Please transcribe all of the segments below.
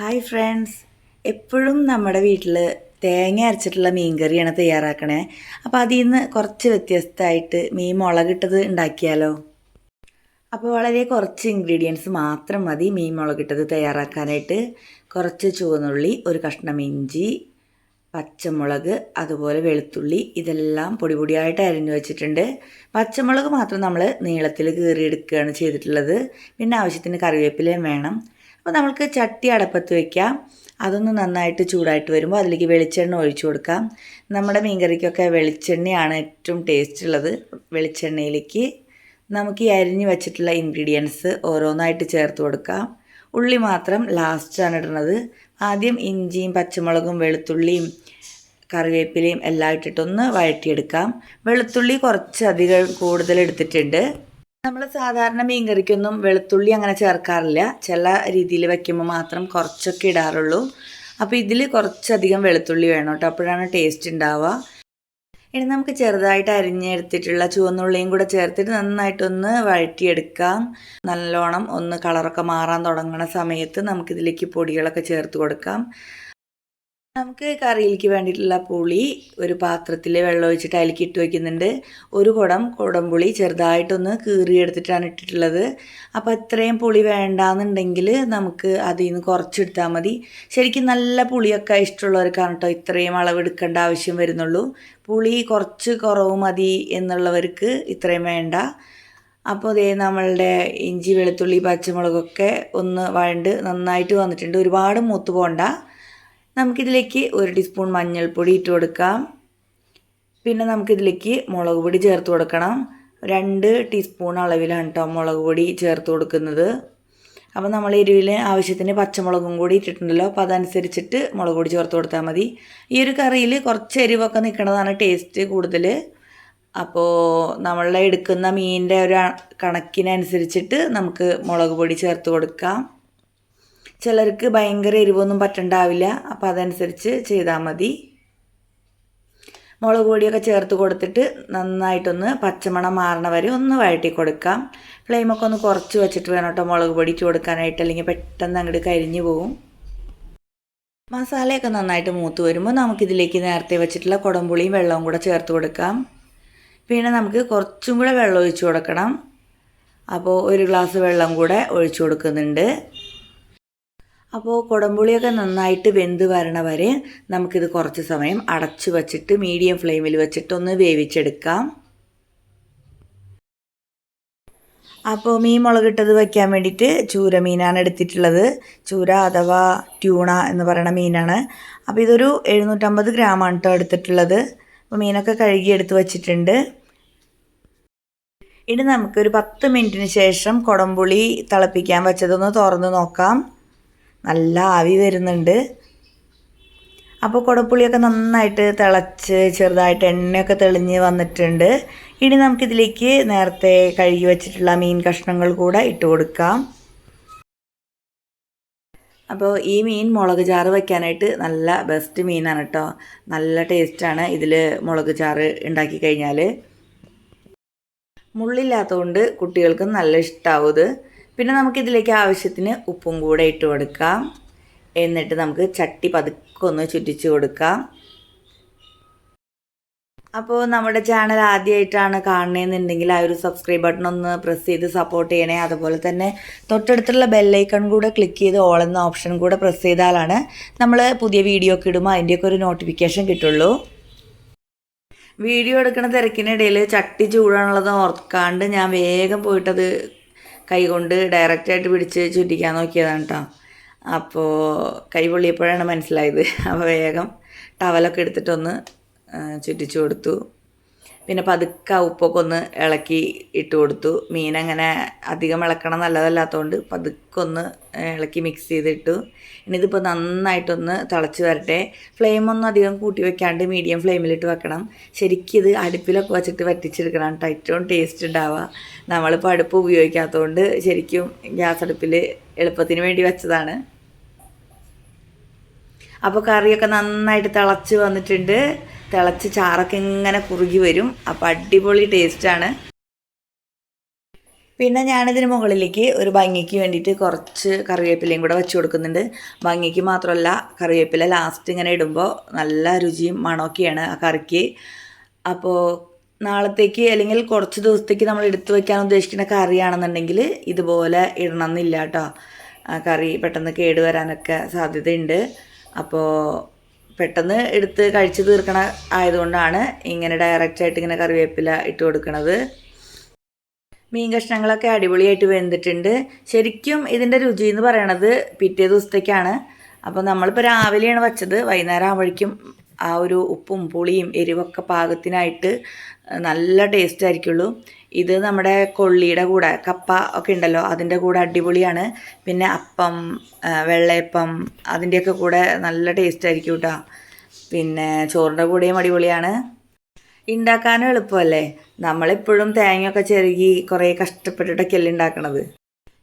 Hi friends എപ്പോഴും നമ്മുടെ വീട്ടിൽ തേങ്ങ അരച്ചിട്ടുള്ള മീൻ കറിയാണ് തയ്യാറാക്കണേ. അപ്പോൾ അതിൽ നിന്ന് കുറച്ച് വ്യത്യസ്തമായിട്ട് മീൻ മുളകിട്ടത് ഉണ്ടാക്കിയാലോ? അപ്പോൾ വളരെ കുറച്ച് ഇൻഗ്രീഡിയൻസ് മാത്രം മതി മീൻ മുളകിട്ടത് തയ്യാറാക്കാനായിട്ട്. കുറച്ച് ചുവന്നുള്ളി ഒരു കഷ്ണം ഇഞ്ചി പച്ചമുളക് അതുപോലെ വെളുത്തുള്ളി ഇതെല്ലാം പൊടി പൊടിയായിട്ട് അരിഞ്ഞു വെച്ചിട്ടുണ്ട്. പച്ചമുളക് മാത്രം നമ്മൾ നീളത്തിൽ കീറിയെടുക്കുകയാണ് ചെയ്തിട്ടുള്ളത്. പിന്നെ ആവശ്യത്തിന് കറിവേപ്പിലയും വേണം. അപ്പോൾ നമ്മൾക്ക് ചട്ടി അടപ്പത്ത് വയ്ക്കാം അതൊന്ന് നന്നായിട്ട് ചൂടായിട്ട് വരുമ്പോൾ അതിലേക്ക് വെളിച്ചെണ്ണ ഒഴിച്ചു കൊടുക്കാം. നമ്മുടെ മീൻകറിക്കൊക്കെ വെളിച്ചെണ്ണയാണ് ഏറ്റവും ടേസ്റ്റ് ഉള്ളത്. വെളിച്ചെണ്ണയിലേക്ക് നമുക്ക് ഈ അരിഞ്ഞ് വെച്ചിട്ടുള്ള ഇൻഗ്രീഡിയൻസ് ഓരോന്നായിട്ട് ചേർത്ത് കൊടുക്കാം. ഉള്ളി മാത്രം ലാസ്റ്റാണ് ഇടുന്നത്. ആദ്യം ഇഞ്ചിയും പച്ചമുളകും വെളുത്തുള്ളിയും കറിവേപ്പിലയും എല്ലാം ഇട്ടിട്ടൊന്ന് വഴറ്റിയെടുക്കാം. വെളുത്തുള്ളി കുറച്ചധികം കൂടുതൽ എടുത്തിട്ടുണ്ട്. നമ്മൾ സാധാരണ മീൻ മീൻകറിക്കൊന്നും വെളുത്തുള്ളി അങ്ങനെ ചേർക്കാറില്ല. ചില രീതിയിൽ വയ്ക്കുമ്പോൾ മാത്രം കുറച്ചൊക്കെ ഇടാറുള്ളൂ. അപ്പോൾ ഇതിൽ കുറച്ചധികം വെളുത്തുള്ളി വേണം കേട്ടോ അപ്പോഴാണ് ടേസ്റ്റ് ഉണ്ടാവുക ഇനി നമുക്ക് ചെറുതായിട്ട് അരിഞ്ഞെടുത്തിട്ടുള്ള ചുവന്നുള്ളിയും കൂടെ ചേർത്തിട്ട് നന്നായിട്ടൊന്ന് വഴറ്റിയെടുക്കാം. നല്ലോണം ഒന്ന് കളറൊക്കെ മാറാൻ തുടങ്ങുന്ന സമയത്ത് നമുക്കിതിലേക്ക് പൊടികളൊക്കെ ചേർത്ത് കൊടുക്കാം. നമുക്ക് കറിയിലേക്ക് വേണ്ടിയിട്ടുള്ള പുളി ഒരു പാത്രത്തിൽ വെള്ളം ഒഴിച്ചിട്ട് അതിലേക്ക് ഇട്ട് വയ്ക്കുന്നുണ്ട്. ഒരു കുടം കുടംപുളി ചെറുതായിട്ടൊന്ന് കീറിയെടുത്തിട്ടാണ് ഇട്ടിട്ടുള്ളത്. അപ്പോൾ ഇത്രയും പുളി വേണ്ടാന്നുണ്ടെങ്കിൽ നമുക്ക് അതിൽ നിന്ന് കുറച്ചെടുത്താൽ മതി. ശരിക്കും നല്ല പുളിയൊക്കെ ഇഷ്ടമുള്ളവർക്കാണ് കേട്ടോ ഇത്രയും അളവെടുക്കേണ്ട ആവശ്യം വരുന്നുള്ളൂ. പുളി കുറച്ച് കുറവ് മതി എന്നുള്ളവർക്ക് ഇത്രയും വേണ്ട. അപ്പോൾ അതേ നമ്മളുടെ ഇഞ്ചി വെളുത്തുള്ളി പച്ചമുളകൊക്കെ ഒന്ന് വഴണ്ട് നന്നായിട്ട് വന്നിട്ടുണ്ട്. ഒരുപാട് മൂത്ത് പോകണ്ട. നമുക്കിതിലേക്ക് ഒരു ടീസ്പൂൺ മഞ്ഞൾപ്പൊടി ഇട്ട് കൊടുക്കാം. പിന്നെ നമുക്കിതിലേക്ക് മുളക് പൊടി ചേർത്ത് കൊടുക്കണം. രണ്ട് ടീസ്പൂൺ അളവിലാണ് കേട്ടോ മുളക് പൊടി ചേർത്ത് കൊടുക്കുന്നത്. അപ്പോൾ നമ്മൾ എരിവിൽ ആവശ്യത്തിന് പച്ചമുളകും കൂടി ഇട്ടിട്ടുണ്ടല്ലോ. അപ്പോൾ അതനുസരിച്ചിട്ട് മുളക് പൊടി ചേർത്ത് കൊടുത്താൽ മതി. ഈ ഒരു കറിയിൽ കുറച്ച് എരിവൊക്കെ നിൽക്കുന്നതാണ് ടേസ്റ്റ് കൂടുതൽ. അപ്പോൾ നമ്മൾ എടുക്കുന്ന മീനിന്റെ ഒരു കണക്കിനനുസരിച്ചിട്ട് നമുക്ക് മുളക് പൊടി ചേർത്ത് കൊടുക്കാം. ചിലർക്ക് ഭയങ്കര എരിവൊന്നും പറ്റണ്ടാവില്ല. അപ്പോൾ അതനുസരിച്ച് ചെയ്താൽ മതി. മുളക് പൊടിയൊക്കെ ചേർത്ത് കൊടുത്തിട്ട് നന്നായിട്ടൊന്ന് പച്ചമണം മാറണ വരെ ഒന്ന് വഴറ്റി കൊടുക്കാം. ഫ്ലെയിമൊക്കെ ഒന്ന് കുറച്ച് വെച്ചിട്ട് വേണം കേട്ടോ മുളക് പൊടി ഇട്ട് കൊടുക്കാനായിട്ട്. അല്ലെങ്കിൽ പെട്ടെന്ന് അങ്ങോട്ട് കരിഞ്ഞു പോകും മസാലയൊക്കെ നന്നായിട്ട് മൂത്ത് വരുമ്പോൾ നമുക്കിതിലേക്ക് നേരത്തെ വെച്ചിട്ടുള്ള കുടംപുളിയും വെള്ളവും കൂടെ ചേർത്ത് കൊടുക്കാം. പിന്നെ നമുക്ക് കുറച്ചും കൂടെ വെള്ളം ഒഴിച്ചു കൊടുക്കണം. അപ്പോൾ ഒരു ഗ്ലാസ് വെള്ളം കൂടെ ഒഴിച്ചു കൊടുക്കുന്നുണ്ട്. അപ്പോൾ കുടംപുളിയൊക്കെ നന്നായിട്ട് വെന്ത് വരണ വരെ നമുക്കിത് കുറച്ച് സമയം അടച്ചു വച്ചിട്ട് മീഡിയം ഫ്ലെയിമിൽ വെച്ചിട്ടൊന്ന് വേവിച്ചെടുക്കാം. അപ്പോൾ മീൻ മുളകിട്ടത് വയ്ക്കാൻ വേണ്ടിയിട്ട് ചൂര മീനാണ് എടുത്തിട്ടുള്ളത്. ചൂര അഥവാ ട്യൂണ എന്ന് പറയുന്ന മീനാണ്. അപ്പോൾ ഇതൊരു എഴുന്നൂറ്റമ്പത് ഗ്രാമാണ് കേട്ടോ എടുത്തിട്ടുള്ളത്. അപ്പോൾ മീനൊക്കെ കഴുകി എടുത്ത് വച്ചിട്ടുണ്ട്. ഇനി നമുക്കൊരു പത്ത് മിനിറ്റിന് ശേഷം കുടംപുളി തിളപ്പിക്കാൻ വെച്ചതൊന്ന് തുറന്ന് നോക്കാം. നല്ല ആവി വരുന്നുണ്ട്. അപ്പോൾ കുടപ്പുളിയൊക്കെ നന്നായിട്ട് തിളച്ച് ചെറുതായിട്ട് എണ്ണയൊക്കെ തെളിഞ്ഞ് വന്നിട്ടുണ്ട്. ഇനി നമുക്കിതിലേക്ക് നേരത്തെ കഴുകി വെച്ചിട്ടുള്ള മീൻ കഷ്ണങ്ങൾ കൂടെ ഇട്ട് കൊടുക്കാം. അപ്പോൾ ഈ മീൻ മുളക് ചാറ് വയ്ക്കാനായിട്ട് നല്ല ബെസ്റ്റ് മീനാണ് കേട്ടോ നല്ല ടേസ്റ്റാണ് ഇതിൽ മുളക് ചാറ് ഉണ്ടാക്കി കഴിഞ്ഞാൽ മുള്ളില്ലാത്തതുകൊണ്ട് കുട്ടികൾക്കും നല്ല ഇഷ്ടമാവും പിന്നെ നമുക്കിതിലേക്ക് ആവശ്യത്തിന് ഉപ്പും കൂടെ ഇട്ട് കൊടുക്കാം. എന്നിട്ട് നമുക്ക് ചട്ടി പതുക്കെ ഒന്ന് ചുറ്റിച്ച് കൊടുക്കാം. അപ്പോൾ നമ്മുടെ ചാനൽ ആദ്യമായിട്ടാണ് കാണണമെന്നുണ്ടെങ്കിൽ ആ ഒരു സബ്സ്ക്രൈബ് ബട്ടൺ ഒന്ന് പ്രസ് ചെയ്ത് സപ്പോർട്ട് ചെയ്യണേ. അതുപോലെ തന്നെ തൊട്ടടുത്തുള്ള ബെല്ലൈക്കൺ കൂടെ ക്ലിക്ക് ചെയ്ത് ഓൾ എന്ന ഓപ്ഷൻ കൂടെ പ്രസ് ചെയ്താലാണ് നമ്മൾ പുതിയ വീഡിയോ ഒക്കെ ഇടുമ്പോൾ അതിന്റെയൊക്കെ ഒരു നോട്ടിഫിക്കേഷൻ കിട്ടുള്ളൂ. വീഡിയോ എടുക്കുന്ന തിരക്കിനിടയിൽ ചട്ടി ചൂടാനുള്ളത് ഓർക്കാണ്ട് ഞാൻ വേഗം പോയിട്ടത് കൈകൊണ്ട് ഡയറക്റ്റായിട്ട് പിടിച്ച് ചുറ്റിക്കാൻ നോക്കിയതാണ് കേട്ടോ അപ്പോൾ കൈ പൊള്ളിയപ്പോഴാണ് മനസ്സിലായത്. അപ്പോൾ വേഗം ടവലൊക്കെ എടുത്തിട്ടൊന്ന് ചുറ്റിച്ചു കൊടുത്തു. പിന്നെ പതുക്കെ ഉപ്പൊക്കെ ഒന്ന് ഇളക്കി ഇട്ട് കൊടുത്തു. മീൻ അങ്ങനെ അധികം ഇളക്കണം നല്ലതല്ലാത്തതുകൊണ്ട് പതുക്കെ ഒന്ന് ഇളക്കി മിക്സ് ചെയ്തിട്ടു. ഇനി ഇതിപ്പോൾ നന്നായിട്ടൊന്ന് തിളച്ച് വരട്ടെ. ഫ്ലെയിം ഒന്നും അധികം കൂട്ടി വെക്കാണ്ട് മീഡിയം ഫ്ലെയിമിലിട്ട് വെക്കണം. ശരിക്കും ഇത് അടുപ്പിലൊക്കെ വെച്ചിട്ട് വറ്റിച്ചെടുക്കണം ഏറ്റവും ടേസ്റ്റ് ഉണ്ടാവുക നമ്മളിപ്പോൾ അടുപ്പ് ഉപയോഗിക്കാത്തതുകൊണ്ട് ശരിക്കും ഗ്യാസ് അടുപ്പിൽ എളുപ്പത്തിന് വേണ്ടി വെച്ചതാണ്. അപ്പോൾ കറിയൊക്കെ നന്നായിട്ട് തിളച്ച് വന്നിട്ടുണ്ട്. തിളച്ച് ചാറൊക്കെ ഇങ്ങനെ കുറുകി വരും. അപ്പോൾ അടിപൊളി ടേസ്റ്റാണ് പിന്നെ ഞാനിതിന് മുകളിലേക്ക് ഒരു ഭംഗിക്ക് വേണ്ടിയിട്ട് കുറച്ച് കറിവേപ്പിലയും കൂടെ വെച്ച് കൊടുക്കുന്നുണ്ട്. ഭംഗിക്ക് മാത്രമല്ല കറിവേപ്പില ലാസ്റ്റ് ഇങ്ങനെ ഇടുമ്പോൾ നല്ല രുചിയും മണമൊക്കെയാണ് ആ കറിക്ക്. അപ്പോൾ നാളത്തേക്ക് അല്ലെങ്കിൽ കുറച്ച് ദിവസത്തേക്ക് നമ്മൾ എടുത്തു വെക്കാൻ ഉദ്ദേശിക്കുന്ന കറിയാണെന്നുണ്ടെങ്കിൽ ഇതുപോലെ ഇടണം എന്നില്ല കേട്ടോ കറി പെട്ടെന്ന് കേടുവരാനൊക്കെ സാധ്യതയുണ്ട്. അപ്പോൾ പെട്ടെന്ന് എടുത്ത് കഴിച്ചു തീർക്കണ ആയതുകൊണ്ടാണ് ഇങ്ങനെ ഡയറക്റ്റായിട്ട് ഇങ്ങനെ കറിവേപ്പില ഇട്ട് കൊടുക്കുന്നത് മീൻ കഷ്ണങ്ങളൊക്കെ അടിപൊളിയായിട്ട് വെന്തിട്ടുണ്ട്. ശരിക്കും ഇതിന്റെ രുചി എന്ന് പറയണത് പിറ്റേ ദിവസത്തേക്കാണ്. അപ്പോൾ നമ്മളിപ്പോൾ രാവിലെയാണ് വെച്ചത്. വൈകുന്നേരം ആകുമ്പോഴേക്കും ആ ഒരു ഉപ്പും പുളിയും എരിവൊക്കെ പാകത്തിനായിട്ട് നല്ല ടേസ്റ്റ് ആയിരിക്കുള്ളൂ. ഇത് നമ്മുടെ കൊള്ളിയുടെ കൂടെ കപ്പ ഒക്കെ ഉണ്ടല്ലോ അതിന്റെ കൂടെ അടിപൊളിയാണ്. പിന്നെ അപ്പം വെള്ളയപ്പം അതിന്റെയൊക്കെ കൂടെ നല്ല ടേസ്റ്റ് ആയിരിക്കും കേട്ടോ പിന്നെ ചോറിന്റെ കൂടെയും അടിപൊളിയാണ്. ഉണ്ടാക്കാനും എളുപ്പമല്ലേ? നമ്മളെപ്പോഴും തേങ്ങയൊക്കെ ചെറുകി കുറേ കഷ്ടപ്പെട്ടിട്ടൊക്കെയല്ലേ ഉണ്ടാക്കണത്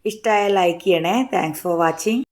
ഇഷ്ടമായ ലൈക്ക് ചെയ്യണേ. Thanks for watching